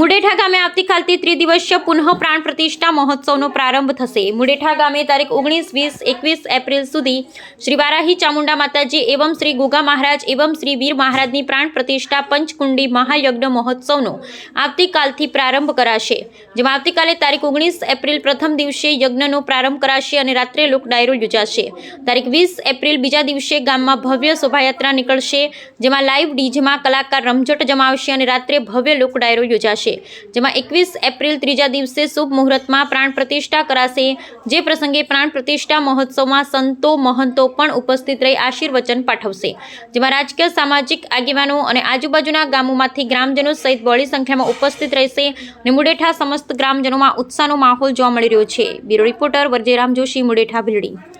મુડેઠા ગામે આવતીકાલથી ત્રિદિવસીય પુનઃ પ્રાણ પ્રતિષ્ઠા મહોત્સવનો પ્રારંભ થશે. મુડેઠા ગામે તારીખ ઓગણીસ, વીસ, એકવીસ એપ્રિલ સુધી શ્રી વારાહી ચામુંડા માતાજી એવમ શ્રી ગુગા મહારાજ એવમ શ્રી વીર મહારાજની પ્રાણ પ્રતિષ્ઠા પંચકુંડી મહાયજ્ઞ મહોત્સવનો આવતીકાલથી પ્રારંભ કરાશે. જેમાં આવતીકાલે તારીખ ઓગણીસ એપ્રિલ પ્રથમ દિવસે યજ્ઞનો પ્રારંભ કરાશે અને રાત્રે લોક ડાયરો યોજાશે. તારીખ વીસ એપ્રિલ બીજા દિવસે ગામમાં ભવ્ય શોભાયાત્રા નીકળશે, જેમાં લાઈવ ડીજમાં કલાકાર રમઝટ જમાવશે અને રાત્રે ભવ્ય લોક ડાયરો યોજાશે. જેમાં એકવીસ એપ્રિલ ત્રીજા દિવસે શુભ મુહૂર્તમાં પ્રાણ પ્રતિષ્ઠા કરાશે. જે પ્રસંગે પ્રાણ પ્રતિષ્ઠા મહોત્સવમાં સંતો, મહંતો પણ ઉપસ્થિત રહી આશીર્વચન પાઠવશે. જેમાં રાજકીય, સામાજિક આગેવાનો અને આજુબાજુના ગામોમાંથી ગ્રામજનો સહિત બહોળી સંખ્યામાં ઉપસ્થિત રહેશે અને મુડેઠા સમસ્ત ગ્રામજનોમાં ઉત્સાહનો માહોલ જોવા મળી રહ્યો છે. Bureau reporter Varjeram Joshi, Mudetha Bhildi.